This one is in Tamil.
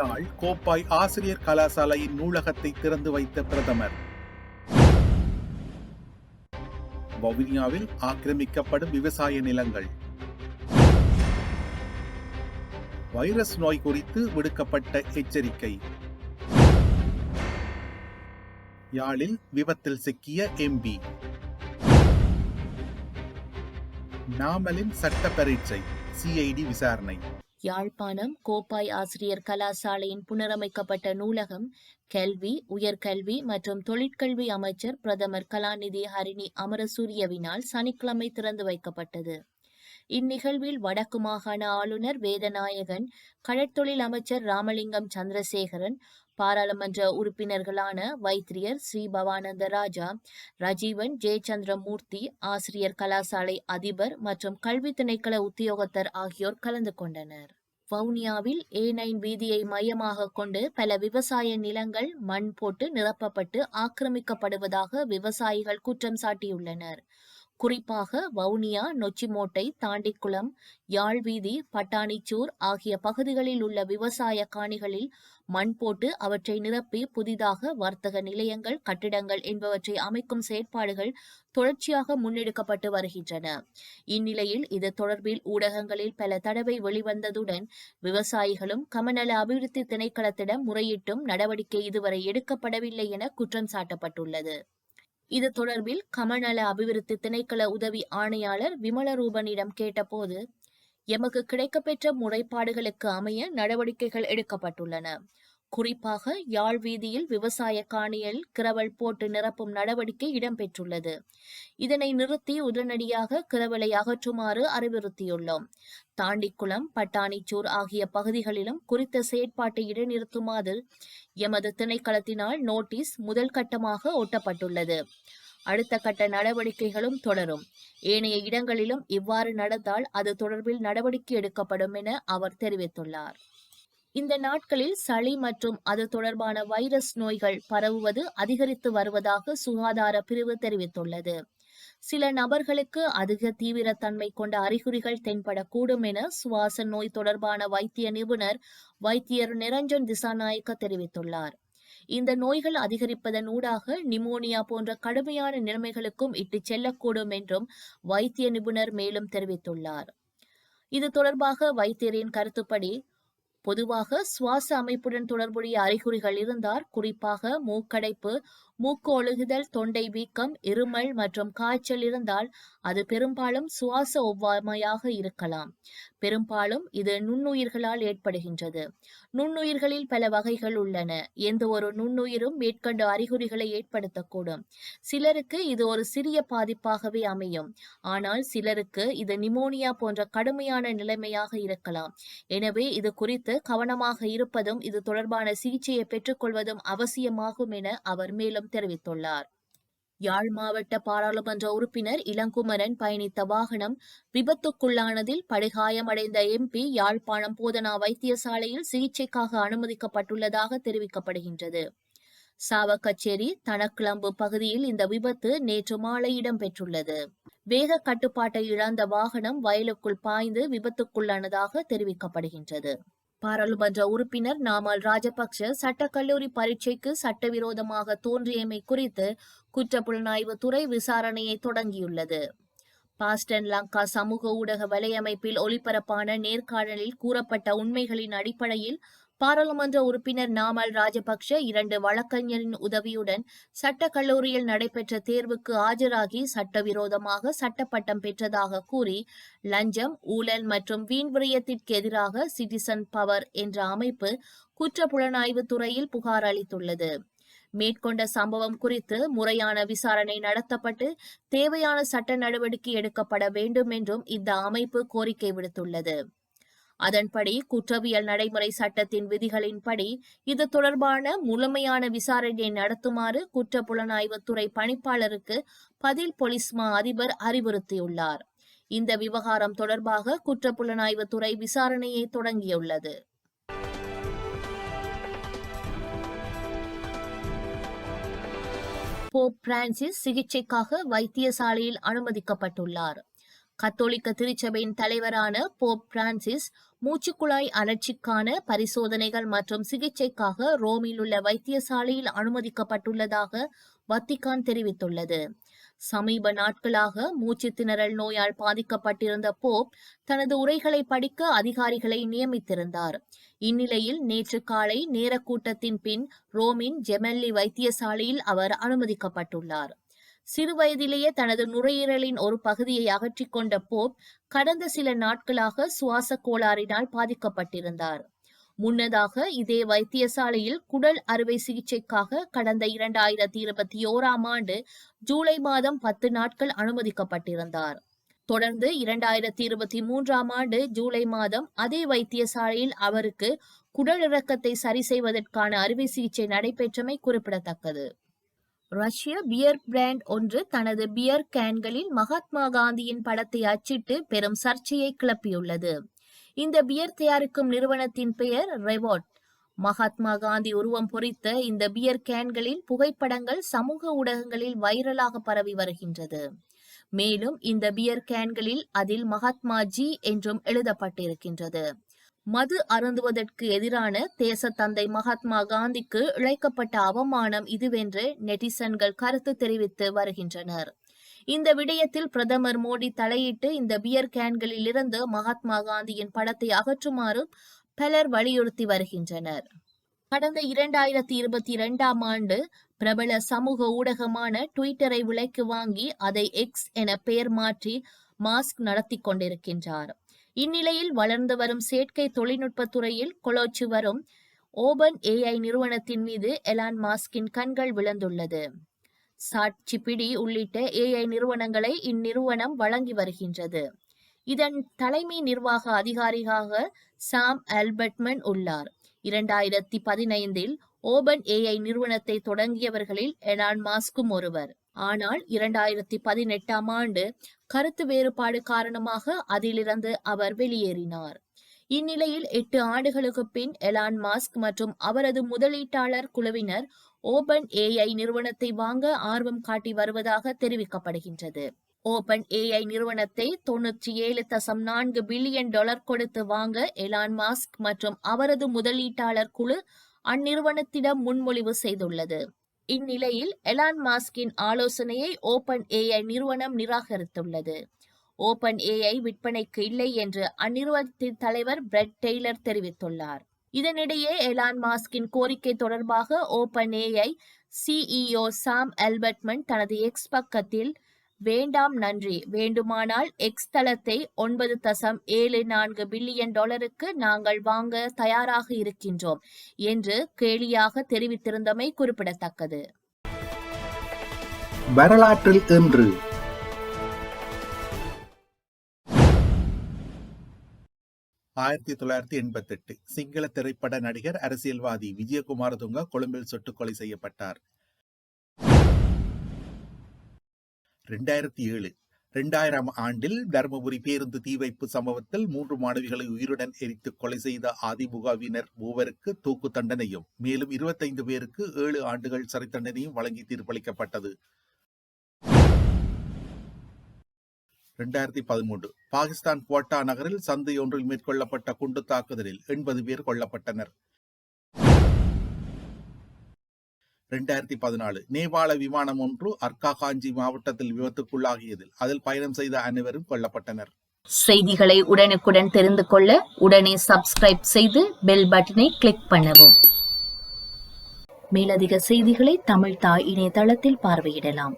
யாழ் கோப்பாய் ஆசிரியர் கலாசாலையின் நூலகத்தை திறந்து வைத்த பிரதமர். வவுனியாவில் ஆக்கிரமிக்கப்படும் விவசாய நிலங்கள். வைரஸ் நோய் குறித்து விடுக்கப்பட்ட எச்சரிக்கை. யாழில் விபத்தில் சிக்கிய எம்பி நாமலின் சட்ட பரீட்சை சிஐடி விசாரணை. யாழ்ப்பாணம் கோப்பாய் ஆசிரியர் கலாசாலையின் புனரமைக்கப்பட்ட நூலகம் கல்வி உயர்கல்வி மற்றும் தொழிற்கல்வி அமைச்சர் பிரதமர் கலாநிதி ஹரிணி அமரசூரியவினால் சனிக்கிழமை திறந்து வைக்கப்பட்டது. இந்நிகழ்வில் வடக்கு மாகாண ஆளுநர் வேதநாயகன் கடற்தொழில் அமைச்சர் ராமலிங்கம் சந்திரசேகரன் பாராளுமன்ற உறுப்பினர்களான வைத்திரியர் ஸ்ரீ பவானந்த ராஜா ரஜீவன் ஜெயச்சந்திரமூர்த்தி ஆசிரியர் கலாசாலை அதிபர் மற்றும் கல்வி திணைக்கள உத்தியோகத்தர் ஆகியோர் கலந்து கொண்டனர். வவுனியாவில் ஏ நைன் வீதியை மையமாக கொண்டு பல விவசாய நிலங்கள் மண் போட்டு நிரப்பப்பட்டு ஆக்கிரமிக்கப்படுவதாக விவசாயிகள் குற்றம் சாட்டியுள்ளனர். குறிப்பாக வவுனியா நொச்சிமோட்டை தாண்டிக்குளம் யாழ்வீதி பட்டாணிச்சூர் ஆகிய பகுதிகளில் உள்ள விவசாய காணிகளில் மண் போட்டு அவற்றை நிரப்பி புதிதாக வர்த்தக நிலையங்கள் கட்டிடங்கள் என்பவற்றை அமைக்கும் செயற்பாடுகள் தொடர்ச்சியாக முன்னெடுக்கப்பட்டு வருகின்றன. இந்நிலையில் இது தொடர்பில் ஊடகங்களில் பல தடவை வெளிவந்ததுடன் விவசாயிகளும் கமநல அபிவிருத்தி திணைக்களத்திடம் முறையிட்டும் நடவடிக்கை இதுவரை எடுக்கப்படவில்லை என குற்றம் சாட்டப்பட்டுள்ளது. இது தொடர்பில் கமநல அபிவிருத்தி திணைக்கள உதவி ஆணையாளர் விமலரூபனிடம் கேட்டபோது எமக்கு கிடைக்கப்பெற்ற முறைப்பாடுகளுக்கு அமைய நடவடிக்கைகள் எடுக்கப்பட்டுள்ளன. குறிப்பாக யாழ் வீதியில் விவசாய காணியில் கிரவல் போட்டு நிரப்பும் நடவடிக்கை இடம்பெற்றுள்ளது. இதனை நிறுத்தி உடனடியாக கிரவலை அகற்றுமாறு அறிவுறுத்தியுள்ளோம். தாண்டிக்குளம் பட்டாணிச்சூர் ஆகிய பகுதிகளிலும் குறித்த செயற்பாட்டை இடைநிறுத்துமாறு எமது திணைக்களத்தினால் நோட்டீஸ் முதல் கட்டமாக ஒட்டப்பட்டுள்ளது. அடுத்த கட்ட நடவடிக்கைகளும் தொடரும். ஏனைய இடங்களிலும் இவ்வாறு நடந்தால் அது தொடர்பில் நடவடிக்கை எடுக்கப்படும் என அவர் தெரிவித்துள்ளார். இந்த நாட்களில் சளி மற்றும் அது தொடர்பான வைரஸ் நோய்கள் பரவுவது அதிகரித்து வருவதாக சுகாதார பிரிவு தெரிவித்துள்ளது. சில நபர்களுக்கு அதிக தீவிரத்தன்மை கொண்ட அறிகுறிகள் தென்படக்கூடும் என சுவாச நோய் தொடர்பான வைத்திய நிபுணர் வைத்தியர் நிரஞ்சன் திசாநாயக்க தெரிவித்துள்ளார். இந்த நோய்கள் அதிகரிப்பதன் ஊடாக நிமோனியா போன்ற கடுமையான நிலைமைகளுக்கும் இட்டுச் செல்லக்கூடும் என்றும் வைத்திய நிபுணர் மேலும் தெரிவித்துள்ளார். இது தொடர்பாக வைத்தியரின் கருத்துப்படி பொதுவாக சுவாச அமைப்புடன் தொடர்புடைய அறிகுறிகள் இருந்தால் குறிப்பாக மூக்கடைப்பு மூக்கு ஒழுகுதல் தொண்டை வீக்கம் இருமல் மற்றும் காய்ச்சல் இருந்தால் அது பெரும்பாலும் சுவாச ஒவ்வாமையாக இருக்கலாம். பெரும்பாலும் இது நுண்ணுயிர்களால் ஏற்படுகின்றது. நுண்ணுயிர்களில் பல வகைகள் உள்ளன. எந்த ஒரு நுண்ணுயிரும் மேற்கண்ட அறிகுறிகளை ஏற்படுத்தக்கூடும். சிலருக்கு இது ஒரு சிறிய பாதிப்பாகவே அமையும். ஆனால் சிலருக்கு இது நிமோனியா போன்ற கடுமையான நிலைமையாக இருக்கலாம். எனவே இது குறித்து கவனமாக இருப்பதும் இது தொடர்பான சிகிச்சையை பெற்றுக்கொள்வதும் அவசியமாகும் என அவர் மேலும் தெரிவித்துள்ளார். யாழ் மாவட்ட பாராளுமன்ற உறுப்பினர் இளங்குமரன் பயணித்த வாகனம் விபத்துக்குள்ளானதில் படுகாயமடைந்த எம்பி யாழ்ப்பாணம் போதனா வைத்தியசாலையில் சிகிச்சைக்காக அனுமதிக்கப்பட்டுள்ளதாக தெரிவிக்கப்படுகின்றது. சாவக்கச்சேரி தனக்கிளம்பு பகுதியில் இந்த விபத்து நேற்று மாலை இடம்பெற்றுள்ளது. வேக கட்டுப்பாட்டை இழந்த வாகனம் வயலுக்குள் பாய்ந்து விபத்துக்குள்ளானதாக தெரிவிக்கப்படுகின்றது. பாராளுமன்ற உறுப்பினர் நாமல் ராஜபக்ஷ சட்டக்கல்லூரி பரீட்சைக்கு சட்டவிரோதமாக தோன்றியமை குறித்து குற்றப்புலனாய்வு துறை விசாரணையை தொடங்கியுள்ளது. பாஸ்டன் லங்கா சமூக ஊடக வலையமைப்பில் ஒளிபரப்பான நேர்காணலில் கூறப்பட்ட உண்மைகளின் அடிப்படையில் பாராளுமன்ற உறுப்பினர் நாமல் ராஜபக்ஷ இரண்டு வழக்கறிஞரின் உதவியுடன் சட்ட கல்லூரியில் நடைபெற்ற தேர்வுக்கு ஆஜராகி சட்டவிரோதமாக சட்டப்பட்டம் பெற்றதாக கூறி லஞ்சம் ஊழல் மற்றும் வீண்விரயத்திற்கு எதிராக சிட்டிசன் பவர் என்ற அமைப்பு குற்றப்புலனாய்வு துறையில் புகார் அளித்துள்ளது. மேற்கொண்ட சம்பவம் குறித்து முறையான விசாரணை நடத்தப்பட்டு தேவையான சட்ட நடவடிக்கை எடுக்கப்பட வேண்டும் என்றும் இந்த அமைப்பு கோரிக்கை விடுத்துள்ளது. அதன்படி குற்றவியல் நடைமுறை சட்டத்தின் விதிகளின்படி இது தொடர்பான முழுமையான விசாரணையை நடத்துமாறு குற்ற புலனாய்வுத்துறை பணிப்பாளருக்கு பதில் போலீஸ் மா அதிபர் அறிவுறுத்தியுள்ளார். இந்த விவகாரம் தொடர்பாக குற்ற புலனாய்வுத்துறை விசாரணையை தொடங்கியுள்ளது. போப் பிரான்சிஸ் சிகிச்சைக்காக வைத்தியசாலையில் அனுமதிக்கப்பட்டுள்ளார். கத்தோலிக்க திருச்சபையின் தலைவரான போப் பிரான்சிஸ் மூச்சுக்குழாய் அழற்சிக்கான பரிசோதனைகள் மற்றும் சிகிச்சைக்காக ரோமில் உள்ள வைத்தியசாலையில் அனுமதிக்கப்பட்டுள்ளதாக வத்திக்கான் தெரிவித்துள்ளது. சமீப நாட்களாக மூச்சு திணறல் நோயால் பாதிக்கப்பட்டிருந்த போப் தனது உரைகளை படிக்க அதிகாரிகளை நியமித்திருந்தார். இந்நிலையில் நேற்று காலை நேர கூட்டத்தின் பின் ரோமின் ஜெமெல்லி வைத்தியசாலையில் அவர் அனுமதிக்கப்பட்டுள்ளார். சிறுவயதிலேயே தனது நுரையீரலின் ஒரு பகுதியை அகற்றிக் கொண்ட போப் கடந்த சில நாட்களாக சுவாச கோளாறினால் பாதிக்கப்பட்டிருந்தார். முன்னதாக இதே வைத்தியசாலையில் குடல் அறுவை சிகிச்சைக்காக கடந்த இரண்டாயிரத்தி இருபத்தி ஓராம் ஆண்டு ஜூலை மாதம் பத்து நாட்கள் அனுமதிக்கப்பட்டிருந்தார். தொடர்ந்து இரண்டாயிரத்தி இருபத்தி மூன்றாம் ஆண்டு ஜூலை மாதம் அதே வைத்தியசாலையில் அவருக்கு குடல் இறக்கத்தை சரி செய்வதற்கான அறுவை சிகிச்சை நடைபெற்றமை குறிப்பிடத்தக்கது. ரஷ்ய பியர் பிராண்ட் ஒன்று தனது பியர் கேன்களில் மகாத்மா காந்தியின் படத்தை அச்சிட்டு பெரும் சர்ச்சையை கிளப்பியுள்ளது. இந்த பியர் தயாரிக்கும் நிறுவனத்தின் பெயர் ரெவாட் மகாத்மா காந்தி உருவம் பொறித்த இந்த பியர் கேன்களின் புகைப்படங்கள் சமூக ஊடகங்களில் வைரலாக பரவி வருகின்றது. மேலும் இந்த பியர் கேன்களில் அதில் மகாத்மா ஜி என்றும் எழுதப்பட்டிருக்கின்றது. மது அருந்துவதற்கு எதிரான தேசத்தந்தை மகாத்மா காந்திக்கு இழைக்கப்பட்ட அவமானம் இதுவென்று நெட்டிசன்கள் கருத்து தெரிவித்து வருகின்றனர். இந்த விடயத்தில் பிரதமர் மோடி தலையிட்டு இந்த பியர் கேன்களில் இருந்து மகாத்மா காந்தியின் படத்தை அகற்றுமாறு பலர் வலியுறுத்தி வருகின்றனர். கடந்த இரண்டாயிரத்தி இருபத்தி இரண்டாம் ஆண்டு பிரபல சமூக ஊடகமான ட்விட்டரை விலைக்கு வாங்கி அதை எக்ஸ் என பெயர் மாற்றி மாஸ்க் நடத்தி கொண்டிருக்கின்றார். இந்நிலையில் வளர்ந்து வரும் செயற்கை தொழில்நுட்ப துறையில் கொலோச்சு வரும் ஓபன் ஏஐ நிறுவனத்தின் மீது எலான் மாஸ்கின் கண்கள் விழுந்துள்ளது. சாட்சி பிடி உள்ளிட்ட ஏஐ நிறுவனங்களை இந்நிறுவனம் வழங்கி வருகின்றது. இதன் தலைமை நிர்வாக அதிகாரியாக சாம் ஆல்பர்ட்மன் உள்ளார். இரண்டாயிரத்தி பதினைந்தில் ஓபன் ஏஐ நிறுவனத்தை தொடங்கியவர்களில் எலான் மாஸ்கும் ஒருவர். ஆனால் இரண்டாயிரத்தி பதினெட்டாம் ஆண்டு கருத்து வேறுபாடு காரணமாக அதிலிருந்து அவர் வெளியேறினார். இந்நிலையில் எட்டு ஆண்டுகளுக்கு பின் எலான் மாஸ்க் மற்றும் அவரது முதலீட்டாளர் குழுவினர் ஓபன் ஏஐ நிறுவனத்தை வாங்க ஆர்வம் காட்டி வருவதாக தெரிவிக்கப்படுகின்றது. ஓபன் ஏஐ நிறுவனத்தை தொன்னூற்றி ஏழு தசம் நான்கு பில்லியன் டாலர் கொடுத்து வாங்க எலான் மாஸ்க் மற்றும் அவரது முதலீட்டாளர் குழு அந்நிறுவனத்திடம் முன்மொழிவு செய்துள்ளது. இந்நிலையில் எலான் மாஸ்கின் ஆலோசனையை ஓபன் ஏஐ நிறுவனம் நிராகரித்துள்ளது. ஓபன் ஏஐ விற்பனைக்கு இல்லை என்று அந்நிறுவனத்தின் தலைவர் பிரெட் டெய்லர் தெரிவித்துள்ளார். இதனிடையே எலான் மாஸ்கின் கோரிக்கை தொடர்பாக open AI CEO Sam Altman தனது எக்ஸ் பக்கத்தில் வேண்டாம் நன்றி. வேண்டுமானால் எக்ஸ் தளத்தை ஒன்பது தசம் ஏழு நான்கு பில்லியன் டாலருக்கு நாங்கள் வாங்க தயாராக இருக்கின்றோம் என்று கேலியாக தெரிவித்திருந்தமை குறிப்பிடத்தக்கது. வரலாற்றில் இன்று. ஆயிரத்தி தொள்ளாயிரத்தி எண்பத்தி எட்டு சிங்கள திரைப்பட நடிகர் அரசியல்வாதி விஜயகுமார துங்க கொழும்பில் சுட்டுக் கொலை செய்யப்பட்டார். ரெண்டாயிரத்தி ஏழு. இரண்டாயிரம் ஆண்டில் தருமபுரி பேருந்து தீ வைப்பு சம்பவத்தில் மூன்று மாணவிகளை உயிருடன் எரித்து கொலை செய்த அதிமுகவினர் மூவருக்கு தூக்கு தண்டனையும் மேலும் இருபத்தைந்து பேருக்கு ஏழு ஆண்டுகள் சிறை தண்டனையும் வழங்கி தீர்ப்பளிக்கப்பட்டது. இரண்டாயிரத்தி பதிமூன்று. பாகிஸ்தான் குவாட்டா நகரில் சந்தையொன்றில் மேற்கொள்ளப்பட்ட குண்டு தாக்குதலில் எண்பது பேர் கொல்லப்பட்டனர். இரண்டாயிரத்தி பதினாலு. நேபாள விமானம் ஒன்று அர்கா காஞ்சி மாவட்டத்தில் விபத்துக்குள்ளாகியதில் அதில் பயணம் செய்த அனைவரும் கொல்லப்பட்டனர். செய்திகளை உடனுக்குடன் தெரிந்து கொள்ள உடனே சப்ஸ்கிரைப் செய்து பெல் பட்டனை கிளிக் பண்ணவும். மேலதிக செய்திகளை தமிழ் தாய் இணையதளத்தில் பார்வையிடலாம்.